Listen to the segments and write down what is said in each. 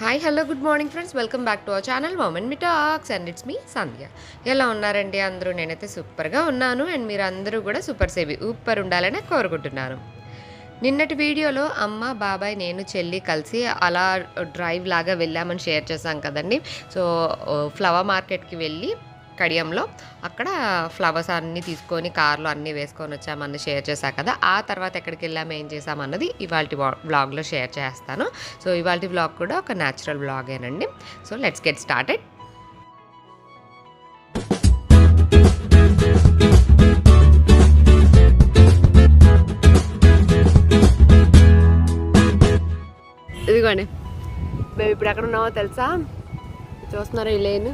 Hi hello good morning friends welcome back to our channel moment me talks and it's me Sandhya ఎలా ఉన్నారండి అందరూ? నేనైతే సూపర్గా ఉన్నాను. అండ్ మీరు అందరూ కూడా సూపర్ సేవి ఊపర్ ఉండాలని కోరుకుంటున్నాను. నిన్నటి వీడియోలో అమ్మ బాబాయ్ నేను చెల్లి కలిసి అలా డ్రైవ్ లాగా వెళ్ళామని షేర్ చేశాం కదండి. సో ఫ్లవర్ మార్కెట్కి వెళ్ళి కడియంలో అక్కడ ఫ్లవర్స్ అన్నీ తీసుకొని కార్లో అన్నీ వేసుకొని వచ్చామని షేర్ చేశా కదా. ఆ తర్వాత ఎక్కడికి వెళ్ళాము ఏం చేసామన్నది ఇవాళ బ్లాగ్లో షేర్ చేస్తాను. సో ఇవాళ వ్లాగ్ కూడా ఒక న్యాచురల్ బ్లాగేనండి సో లెట్స్ గెట్ స్టార్టెడ్ ఇదిగోండి. మేము ఇప్పుడు ఎక్కడ ఉన్నామో తెలుసా? చూస్తున్నారా ఈ లేను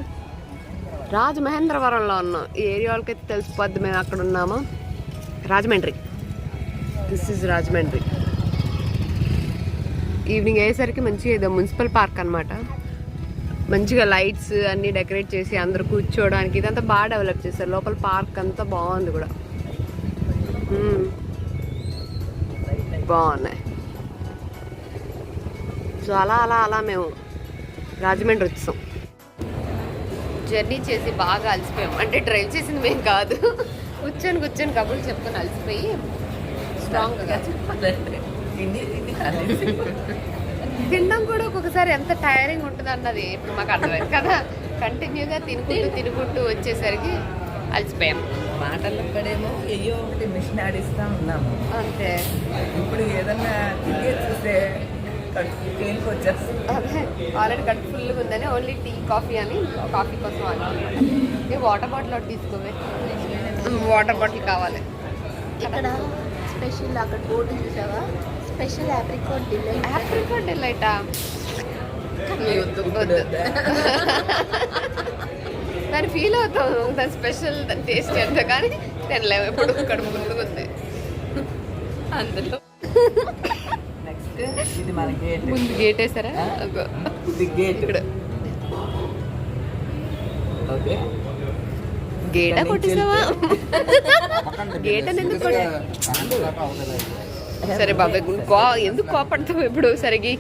రాజమహేంద్రవరంలో ఉన్నాం ఈ ఏరియాలకి అయితే తెలిసిపోద్ది మేము అక్కడ ఉన్నాము. Rajahmundry. This is Rajahmundry. Evening అయ్యేసరికి మంచిగా ఏదో మున్సిపల్ పార్క్ అనమాట మంచిగా లైట్స్ అన్నీ డెకరేట్ చేసి అందరూ కూర్చోవడానికి ఇదంతా బాగా డెవలప్ చేశారు. లోపల పార్క్ అంతా బాగుంది కూడా. Hmm. బాగున్నాయి. సో అలా అలా అలా మేము రాజమండ్రి వచ్చాం. జర్నీ చేసి బాగా అలసిపోయాం. అంటే డ్రైవ్ చేసింది మేము కాదు. కూర్చొని కూర్చొని కబుర్లు చెప్పుకొని అలసిపోయి స్ట్రాంగ్గా తినడం కూడా ఒక్కొక్కసారి ఎంత టైరింగ్ ఉంటుంది అన్నది ఇప్పుడు మాకు అర్థమైంది కదా. కంటిన్యూగా తినుకుంటూ తినుకుంటూ వచ్చేసరికి అలసిపోయాం. మాటల్లో పడేమో అయ్యో ఒకటి మిషన్ ఆడిస్తా ఉన్నాము. అంతే. ఇప్పుడు ఏదన్నా తిరిగే చూస్తే ఆల్రెడీ కట్ ఫుల్గా ఉందని ఓన్లీ టీ కాఫీ అని కాఫీ కోసం అని ఈ వాటర్ బాటిల్ ఒకటి తీసుకోవే. వాటర్ బాటిల్ కావాలి. ఇక్కడ స్పెషల్ అక్కడ బోర్డు చూసావా? స్పెషల్ ఆప్రికాట్ డిలైట్ ఆప్రికాట్ డిలైటా దాన్ని ఫీల్ అవుతాం దాని స్పెషల్ దాని టేస్ట్ ఎంత కానీ తినలేము. ఎప్పుడు కడుపు ముందుకు ఉంది. అందులో. మన గేట్ ముందు గేట్ వేసారా. ఇది గేట్ ఇక్కడ. ఓకే. గేటా కొట్టేసావా? గేట్ అని ఎందుకు కొట్టా సరే బాబాయ్ కో ఎందుకు కోపడతావు ఇప్పుడు? సరే గీ.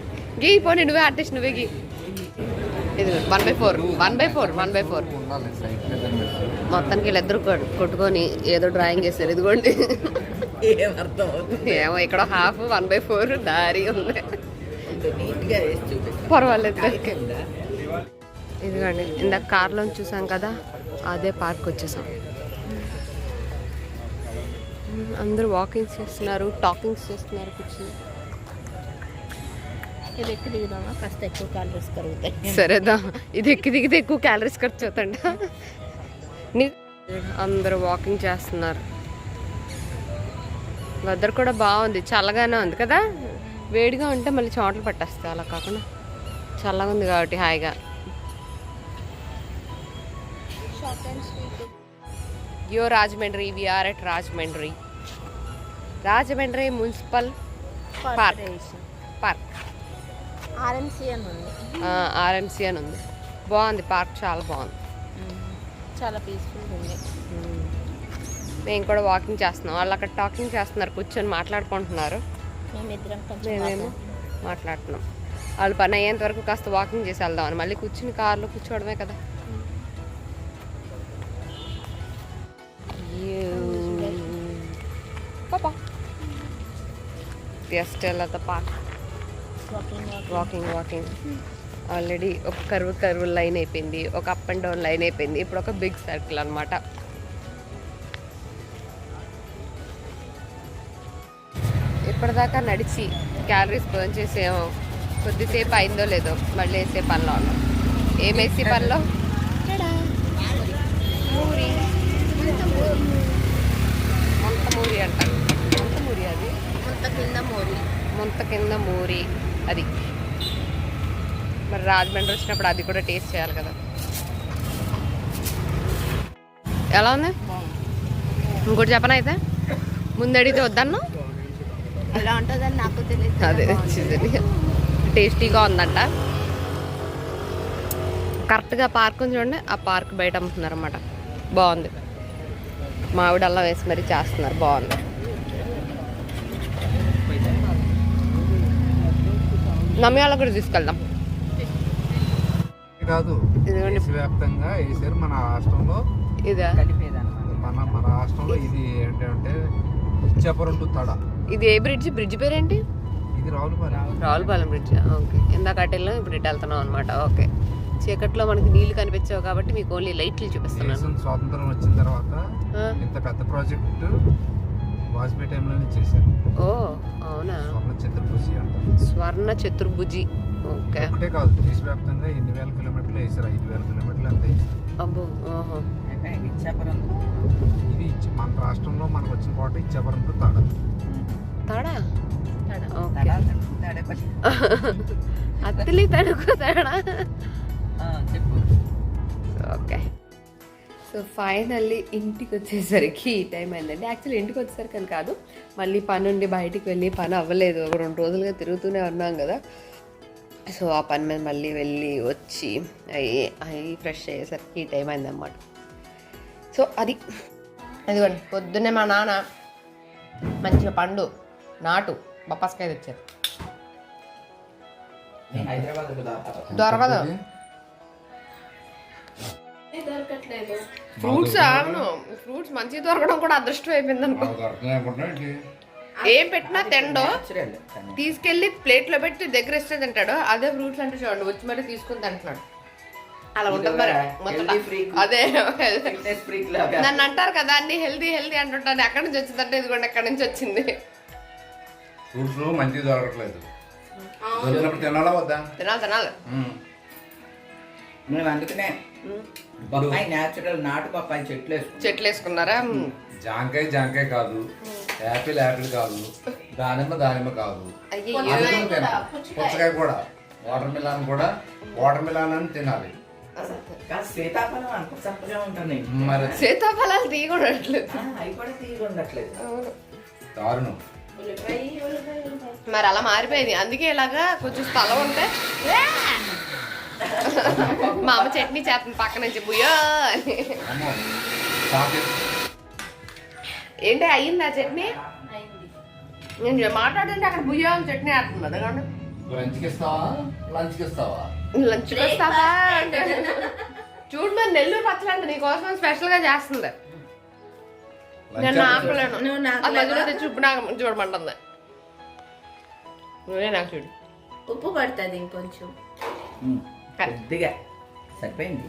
పోనీ నువ్వే ఆర్టిస్ట్ నువ్వే గీ. ఇది one by four one by four one by four మొత్తానికి వీళ్ళిద్దరు కొట్- కొట్టుకొని ఏదో డ్రాయింగ్ చేశారు. ఇదిగోండి. ఏమో ఇక్కడ హాఫ్ వన్ బై ఫోర్ దారి ఉంది. పర్వాలేదు. ఇదిగోండి ఇందాక కార్లో చూసాం కదా అదే పార్క్ వచ్చేసాం. అందరూ వాకింగ్స్ చేస్తున్నారు టాకింగ్స్ చేస్తున్నారు కూర్చుని. ఇది ఎక్కి దిగుదామా? కాస్త ఎక్కువ క్యాలరీస్ కరుగుతాయి. సరేదా ఇది ఎక్కి దిగితే ఎక్కువ క్యాలరీస్ ఖర్చు అవుతాండ అందరూ వాకింగ్ చేస్తున్నారు. వెదర్ కూడా బాగుంది చల్లగానే ఉంది కదా? వేడిగా ఉంటే మళ్ళీ చోట్ల పట్టేస్తాయి అలా కాకుండా చల్లగా ఉంది కాబట్టి హాయిగా. Yo Rajahmundry we're at Rajahmundry. Rajahmundry municipal corporation park. RMC అని ఉంది. ఆర్ఎంసీ అని ఉంది. బాగుంది పార్క్ చాలా బాగుంది. చాలా పీస్ఫుల్గా ఉంది. మేము. కూడా వాకింగ్ చేస్తున్నాం. వాళ్ళు అక్కడ టాకింగ్ చేస్తున్నారు కూర్చొని మాట్లాడుకుంటున్నారు. మేమేమో మాట్లాడుతున్నాం. వాళ్ళు పని అయ్యేంత వరకు కాస్త వాకింగ్ చేసి వెళ్దామని మళ్ళీ కూర్చుని కార్లో కూర్చోవడమే కదా. పాపా. At the park walking walking already ఒక కరువు కరువు లైన్ అయిపోయింది. ఒక అప్ అండ్ డౌన్ లైన్ అయిపోయింది. ఇప్పుడు ఒక బిగ్ సర్కిల్ అనమాట ఇప్పటిదాకా నడిచి క్యాలరీస్ బర్న్ చేసేమో కొద్దిసేపు అయిందో లేదో మళ్ళీ వేసే పనిలో ఉన్నాం. ఏం వేసే పనిలో? మూరి మొంత మూరి అంట. మొంత మూరి అది? కొంత కింద మోరి. ముంత కింద మూరి అది. మరి రాజమండ్రి వచ్చినప్పుడు అది కూడా టేస్ట్ చేయాలి కదా. ఎలా ఉంది? ఇంకోటి చెప్పనా అయితే? ముందు అడిగితే వద్దన్నా ఎలా ఉంటుందని నాకు తెలియదు. అదే వచ్చింది టేస్టీగా ఉందంట. కరెక్ట్గా పార్క్ ఉంది చూడండి ఆ పార్క్ బయట అమ్ముతున్నారు అనమాట బాగుంది. మామిడి అల్లం వేసి మరీ చేస్తున్నారు బాగుంది. నమ్మి వాళ్ళకి కూడా తీసుకెళ్దాం. కాదు. దేశవ్యాప్తంగా వేసారు మన రాష్ట్రంలో. ఇదా? మన మన రాష్ట్రంలో ఇది ఏంటంటే ఇచ్చాపురం టు తడ. ఇది ఏ బ్రిడ్జ్ బ్రిడ్జ్ పేరేంటి? ఇది రావులపాలెం. బ్రిడ్జ్ ఓకే ఇందాక అటు వెళ్ళాం ఇప్పుడు ఇటు వెళ్తున్నాం అనమాట ఓకే చీకట్లో మనకి నీళ్ళు కనిపించావు కాబట్టి మీకు ఓన్లీ లైట్లు చూపిస్తున్నాను. స్వాతంత్రం వచ్చిన తర్వాత ఇంత పెద్ద ప్రాజెక్టు వాజ్పేయి టైంలోనే చేశారు. ఓ అవునా? స్వర్ణ చతుర్భుజి స్వర్ణ చతుర్భుజి ఓకే ఒకటే కాదు దేశవ్యాప్తంగా ఎన్ని వేల కిలోమీటర్లు వేసారు ఐదు వేల కిలోమీటర్లు అంత. వేసారు అబ్బో ఓహో. ఇది ఇచ్చి- మన రాష్ట్రంలో మనకు వచ్చిన పాట ఇచ్చాపురం టు తడ. తడా ఓకే అత్తలి తడుకు తడా ఓకే సో ఫైనల్లీ ఇంటికి వచ్చేసరికి ఈ టైం అయిందండి యాక్చువల్లీ ఇంటికి వచ్చేసరికి అని కాదు మళ్ళీ పని ఉండి బయటికి వెళ్ళి పని అవ్వలేదు ఒక రెండు రోజులుగా తిరుగుతూనే ఉన్నాం కదా సో ఆ పని మీద మళ్ళీ వెళ్ళి వచ్చి అయ్యి అయ్యి ఫ్రెష్ అయ్యేసరికి ఈ టైం అయిందన్నమాట సో అది అదిగోండి పొద్దున్నే మా నాన్న మంచిగా పండు నాటు. బొప్పాస్కాయ తెచ్చారు. దొరకదు. దొరకట్లేదు. ఫ్రూట్స్ అవును. ఫ్రూట్స్ మంచిగా దొరకడం కూడా అదృష్టం అయిపోయింది అనుకో. ఏం పెట్టినా తిండో. తీసుకెళ్ళి ప్లేట్లో పెట్టి దగ్గర ఇస్తే తింటాడు. అదే ఫ్రూట్స్ అంటే చూడండి వచ్చి మరి తీసుకుని తింటున్నాడు. అలా ఉంటుంది మరి. అదే. ఫిట్నెస్ ఫ్రీక్ లాగా. నన్ను అంటారు కదా అన్ని హెల్దీ హెల్దీ అంటుంటాను. ఎక్కడి నుంచి వచ్చిందంటే ఇది కూడా ఎక్కడి నుంచి వచ్చింది? ఫ్రూట్స్ మంచిగా దొరకట్లేదు. దొరికినప్పుడు తినాలా వద్దా? తినాలి తినాలి. మేము. అందుకనే బొప్పాయి న్యాచురల్ నాటు బొప్పాయి చెట్లు చెట్లు వేసుకున్నారా. జాంకాయ జాంకాయ కాదు. యాపిల్ యాపిల్ కాదు. దానిమ్మ దానిమ్మ కాదు. పుచ్చకాయ కూడా వాటర్ మిలాన్ కూడా వాటర్ మిలాన్ అని తినాలి. సీతాఫలం సీతాఫలాలు తీయకూడట్లేదు దారుణం. మరి అలా మారిపోయింది. అందుకే ఇలాగా కొంచెం స్థలం ఉంటే. మా అమ్మ చట్నీ చేస్తుంది పక్క నుంచి బుయ్యో అని. ఏంటి అయ్యిందా చట్నీ? నేను మాట్లాడుతుంటే అక్కడ బుయ్యో చట్నీ వేస్తుంది. అదగండి లంచ్కి ఇస్తావా లంచ్కి ఇస్తావా లంచ్ వస్తావా? అంటే చూడు మరి నెల్లూరు పచ్చడి అంటే నీకోసం స్పెషల్గా చేస్తుంది. నేను ఆపలేను మధ్యలో తెచ్చి ఉప్పు నాకు చూడమంటుంది. నువ్వే నాకు చూడు. ఉప్పు పడుతుంది ఇంకొంచెం. కొద్దిగా. సరిపోయింది.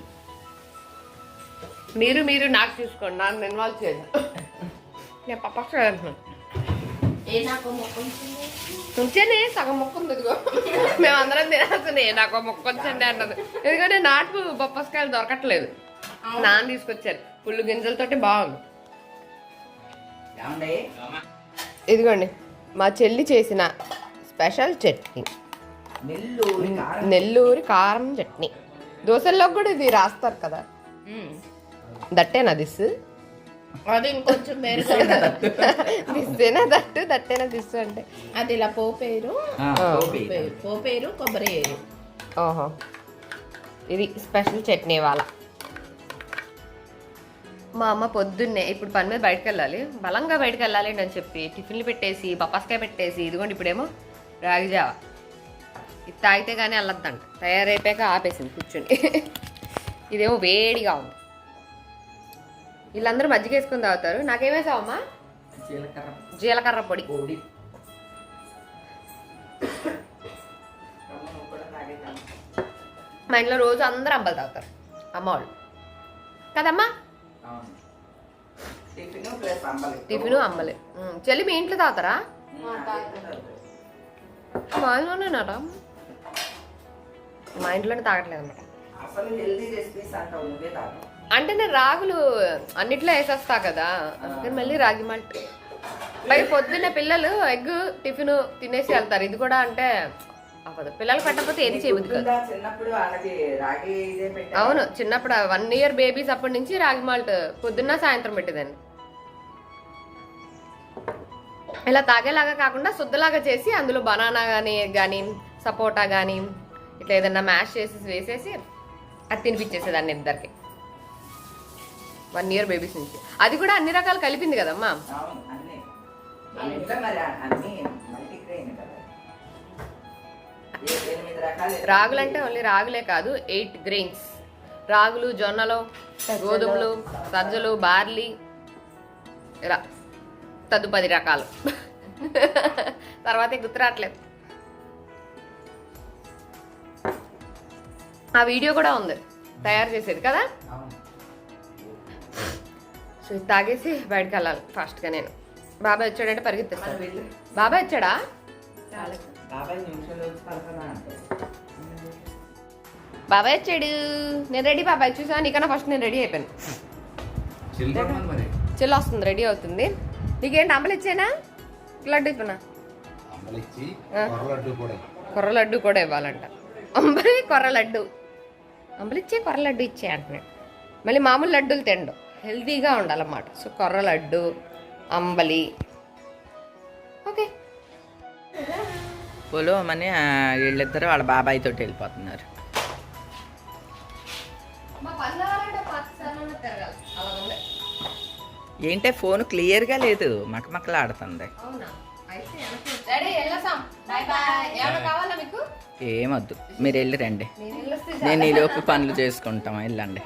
మీరు మీరు నాకు చూసుకోండి. నన్ను ఇన్వాల్వ్ చేయదు నేను పప్పక్ష సగం మొక్క ఉంది ఇదిగో. మేమందరం తినాల్సిందే. నాకు మొక్క వచ్చండి అన్నది ఎందుకంటే నాటు బొప్పస్కాయలు దొరకట్లేదు. నాన్న తీసుకొచ్చారు. పుల్లు గింజలతోటి బాగుంది. ఇదిగోండి మా చెల్లి చేసిన స్పెషల్ చట్నీ. నెల్లూరు కారం నెల్లూరి కారం చట్నీ. దోశల్లో కూడా ఇది రాస్తారు కదా? దట్టేనా దిస్? అది ఇంకొంచెం వేరుగా దిస్సేనా దట్టు. దట్టేనా దిస్ అంటే? అది ఇలా పోపేరు. పోపేరు. పోపేరు కొబ్బరి ఓహో. ఇది స్పెషల్ చట్నీ వాళ్ళ మా అమ్మ పొద్దున్నే ఇప్పుడు పని మీద బయటకు వెళ్ళాలి బలంగా బయటకు వెళ్ళాలి అని చెప్పి టిఫిన్లు పెట్టేసి బపాస్కాయ పెట్టేసి ఇదిగోండి ఇప్పుడేమో రాగి జావ. ఇది తాగితే కానీ వెళ్ళొద్దంట తయారైపోయాక ఆపేసింది కూర్చుని. ఇదేమో వేడిగా ఉంది. వీళ్ళందరూ మజ్జిగ వేసుకుని తాగుతారు. నాకేమేసావమ్మా? జీలకర్ర జీలకర్ర పొడి. మా ఇంట్లో రోజు అందరూ అంబలు తాగుతారు. అమ్మ వాళ్ళు. కదమ్మా. టిఫిన్ అమ్మలే చెల్లి మీ ఇంట్లో తాగుతారా? మా ఇంట్లోనేనారా మా ఇంట్లోనే తాగట్లేదు అనమాట అంటే నేను రాగులు అన్నిట్లో వేసేస్తా కదా. అందుకని మళ్ళీ రాగి మాల్ట్. పైగా పొద్దున్న పిల్లలు ఎగ్ టిఫిన్ తినేసి వెళ్తారు. ఇది కూడా అంటే అవ్వదు. పిల్లలు పెట్టకపోతే ఏది చేయబుద్ది కాదు చిన్నప్పుడు రాగి అవును చిన్నప్పుడు వన్ ఇయర్ బేబీస్ అప్పటి నుంచి రాగి మాల్ట్ పొద్దున్న సాయంత్రం పెట్టేదాన్ని. ఇలా తాగేలాగా కాకుండా శుద్ధలాగా చేసి అందులో బనానా కానీ కానీ సపోటా కానీ ఇట్లా ఏదన్నా మ్యాష్ చేసి వేసేసి అది తినిపించేసేదాన్ని ఇద్దరికి వన్ ఇయర్ బేబీస్ నుంచి. అది కూడా అన్ని రకాలు కలిపింది కదమ్మా? రాగులు అంటే ఓన్లీ రాగులే కాదు ఎయిట్ గ్రెయిన్స్ రాగులు జొన్నలు గోధుమలు సజ్జలు బార్లీ ఇలా తదుపది రకాలు. తర్వాత గుర్తురాట్లేదు ఆ వీడియో కూడా ఉంది. తయారు చేసేది కదా? సో ఇది తాగేసి బయటకు వెళ్ళాలి ఫాస్ట్గా నేను. బాబాయ్ వచ్చాడంటే పరిగెత్తిస్తాను వెళ్ళు. బాబాయ్ వచ్చాడా? బాబాయ్ వచ్చాడు. నేను రెడీ బాబాయ్ చూసా నీకన్నా ఫస్ట్ నేను రెడీ అయిపోయాను. చెల్లి వస్తుంది రెడీ అవుతుంది. నీకేంటి అంబలు ఇచ్చానా? లడ్డు ఆ. కొర్ర లడ్డు కూడా కొర్ర లడ్డు కూడా ఇవ్వాలంట. అంబలి కొర్ర లడ్డు. అంబలి ఇచ్చే కొర్ర లడ్డు ఇచ్చే అంటున్నాడు. మళ్ళీ మామూలు లడ్డూలు తిండు. హెల్తీగా ఉండాలన్నమాట. సో కొర్ర లడ్డు అంబలి. ఓకే. పొలవమని వీళ్ళిద్దరు వాళ్ళ బాబాయ్ తోటి వెళ్ళిపోతున్నారు. ఏంటే ఫోన్ క్లియర్గా లేదు. మకమకలాడుతుంది. ఏమొద్దు. మీరు వెళ్ళి రండి. నేను వెళ్ళొస్తే నేను ఈ లోపు పనులు చేసుకుంటాం. వెళ్ళండి.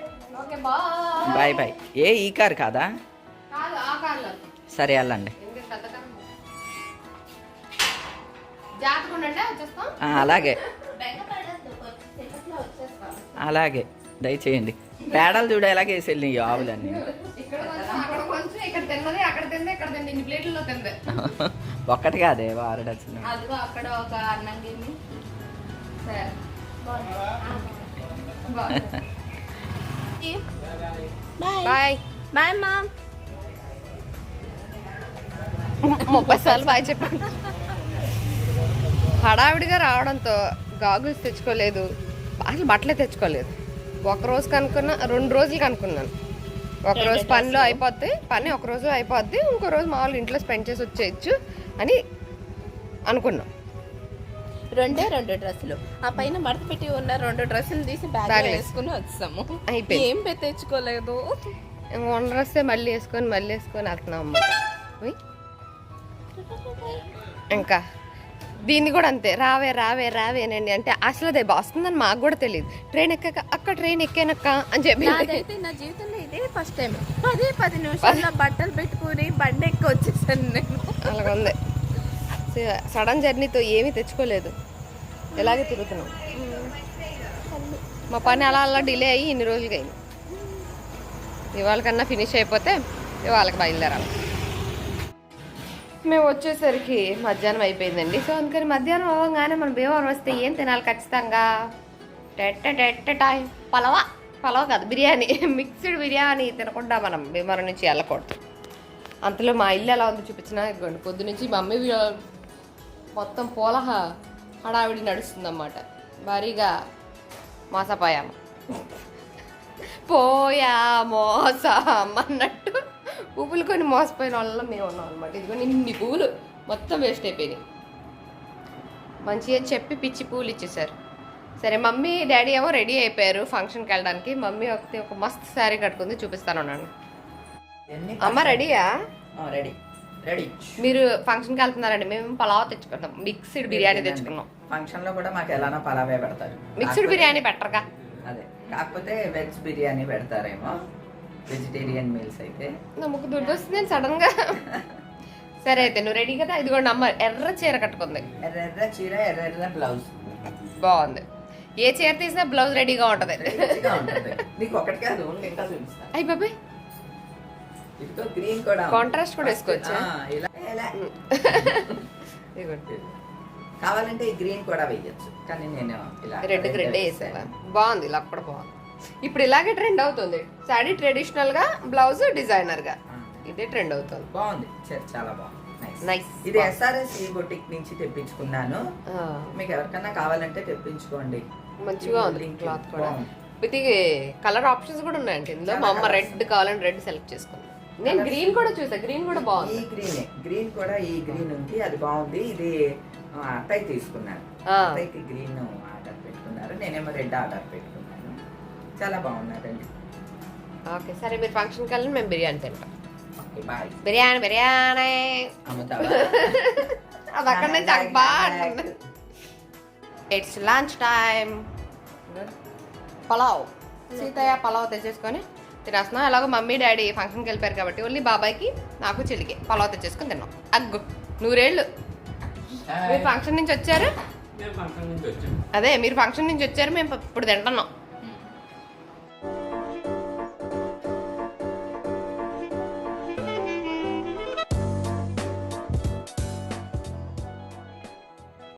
బాయ్. బాయ్ ఏ ఈ కార్ కాదా? సరే వెళ్ళండి. అలాగే. అలాగే. దయచేయండి. పేడలు చూడ ఎలాగ వేసి వెళ్ళి ఈ ఆవులన్నీ. ఇక్కడ కొంచెం అక్కడ కొంచెం ఇక్కడ తిన్నది అక్కడ తింది ఇక్కడ తింది ఇన్ని ప్లేట్లలో తింది ఒక్కటి కాదే వారు డజన్ అదిగో అక్కడ ఒక అన్నం గిన్నె. సరే. బాయ్. బాయ్. Bye mom. ముప్పై సార్లు బాయ్ చెప్పాను హడావిడిగా రావడంతో గాగుల్స్ తెచ్చుకోలేదు. అసలు బట్టలే తెచ్చుకోలేదు. ఒక రోజు కనుక్కున్నా రెండు రోజులు కనుక్కున్నాను. ఒక రోజు పనిలో అయిపోద్ది పని ఒక రోజు అయిపోద్ది ఇంకో రోజు మామూలు ఇంట్లో స్పెండ్ చేసి వచ్చేయచ్చు అని అనుకున్నాం. రెండే రెండు డ్రెస్సులు. ఆ పైన మడత పెట్టి ఉన్న రెండు డ్రెస్సులు తీసి బ్యాగ్ వేసుకుని వచ్చాము. అయిపోయింది. ఏం తెచ్చుకోలేదు. వన్ వస్తే మళ్ళీ వేసుకొని మళ్ళీ వేసుకొని వెళ్తున్నాం. ఇంకా దీన్ని కూడా అంతే రావే రావే రావేనండి అంటే అసలు అది వస్తుందని మాకు కూడా తెలియదు ట్రైన్ ఎక్కాక అక్క ట్రైన్ ఎక్కానక్క అని చెప్పి. నాదైతే నా జీవితంలో ఇదే ఫస్ట్ టైం పది పది నిమిషాల్లో బట్టలు పెట్టుకుని బండి ఎక్కి వచ్చేసాను నేను. అలాగ ఉంది సడన్ జర్నీతో ఏమీ తెచ్చుకోలేదు. ఇలాగే తిరుగుతున్నాం? మా పని అలా అలా డిలే అయ్యి ఇన్ని రోజులుగా అయింది. ఇవాళ కన్నా ఫినిష్ అయిపోతే ఇవాళకి బయలుదేరాలి. మేము వచ్చేసరికి మధ్యాహ్నం అయిపోయిందండి. సో అందుకని మధ్యాహ్నం అవ్వగానే మనం భీమవరం వస్తే ఏం తినాలి ఖచ్చితంగా? టెట్ట టెట్ట టైం. పలవా. పలవ కాదు బిర్యానీ. మిక్స్డ్ బిర్యానీ తినకుండా మనం భీమవరం నుంచి వెళ్ళకూడదు. అంతలో మా ఇల్లు ఎలా ఉందో చూపించిన ఇదిగోండి. పొద్దు నుంచి మమ్మీ మొత్తం పూల హడావిడి నడుస్తుందన్నమాట. భారీగా మోసపోయాము. పోయా మోసం అన్నట్టు. పువ్వులు కొన్ని మోసపోయిన వాళ్ళలో మేము ఉన్నాం అనమాట ఇదిగో ఇన్ని పువ్వులు మొత్తం వేస్ట్ అయిపోయినాయి. మంచిగా చెప్పి పిచ్చి పువ్వులు ఇచ్చేసారు సరే మమ్మీ డాడీ ఏమో రెడీ అయిపోయారు ఫంక్షన్కి వెళ్ళడానికి. మమ్మీ ఒకటి ఒక మస్తు శారీ కట్టుకుంది చూపిస్తాను ఉన్నాను అమ్మ రెడీయా? రెడీ. రెడీ. మీరు ఫంక్షన్కి వెళ్తున్నారండి మేము పలావ్ తెచ్చుకున్నాం మిక్స్డ్ బిర్యానీ తెచ్చుకున్నాం. ఫంక్షన్లో కూడా మాకు ఎలానో పలావే పెడతారు. మిక్స్డ్ బిర్యానీ పెట్టరుగా? అదే. కాకపోతే వెజ్ బిర్యానీ పెడతారేమో. వెజిటేరియన్ మీల్స్ అయితే. నమ్మకు దుడ్డు వస్తుంది సడన్గా సరే అయితే నువ్వు రెడీ కదా? ఇదిగోండి అమ్మ ఎర్ర చీర కట్టుకుంది. ఎర్ర ఎర్ర చీర ఎర్ర ఎర్ర బ్లౌజ్ బాగుంది. ఏ చీర తీసినా బ్లౌజ్ రెడీగా ఉంటది. నీకు ఒకటి కాదు ఇంకా చూపిస్తా. అయ్యి బాబాయ్. గ్రీన్ కూడా వేసుకోవచ్చా? కావాలంటే ఈ గ్రీన్ కూడా వేయచ్చు. కానీ నేను ఇలా రెడ్ రెడ్ వేసావా బాగుంది ఇలా కూడా బాగుంది. ఇప్పుడు ఇలాగే ట్రెండ్ అవుతుంది. శాడీ ట్రెడిషనల్గా బ్లౌజ్ డిజైనర్గా. ఇదే ట్రెండ్ అవుతుంది. బాగుంది. చాలా బాగుంది. ఇది ఎస్ఆర్ఎస్ ఈ బొటిక్ నుంచి తెప్పించుకున్నాను. మీకు ఎవరికైనా కావాలంటే తెప్పించుకోండి. మంచిగా ఉంది క్లాత్ కూడా. ఇది కలర్ ఆప్షన్స్ కూడా ఉన్నాయండి. ఇందులో మా అమ్మ రెడ్. కావాలని రెడ్ సెలెక్ట్ చేసుకుంది. నేను గ్రీన్ కూడా చూసా. గ్రీన్ కూడా ఈ బాగుంది గ్రీన్ గ్రీన్ కూడా ఈ గ్రీన్ ఉంది. అది బాగుంది. ఇది అత్తయ్య తీసుకున్నాను. అత్తయ్యకి గ్రీన్ ఆర్డర్ పెట్టుకున్నారు. నేనేమో రెడ్ ఆర్డర్ పెట్టుకున్నాను. చాలా బాగున్నారండి ఓకే సరే మీరు ఫంక్షన్కి వెళ్ళి మేము బిర్యానీ తింటాం. Okay bye. బిర్యానీ బిర్యానీ. అమ్ముతావా అది అక్కడ నుంచి అబ్బా అంటుంది. It's lunch time pulao. Seethayya pulao తెచ్చేసుకొని తినేస్తున్నాం. ఎలాగో మమ్మీ డాడీ ఫంక్షన్కి వెళ్ళిపోయారు కాబట్టి ఓన్లీ బాబాయ్కి నాకు చెల్లికి పలావ్ తెచ్చేసుకొని తిన్నాం. అగ్గు. నూరేళ్ళు. మీరు ఫంక్షన్ నుంచి వచ్చారు? మేము ఫంక్షన్ నుంచి వచ్చాం. అదే మీరు ఫంక్షన్ నుంచి వచ్చారు మేము ఇప్పుడు తింటున్నాం.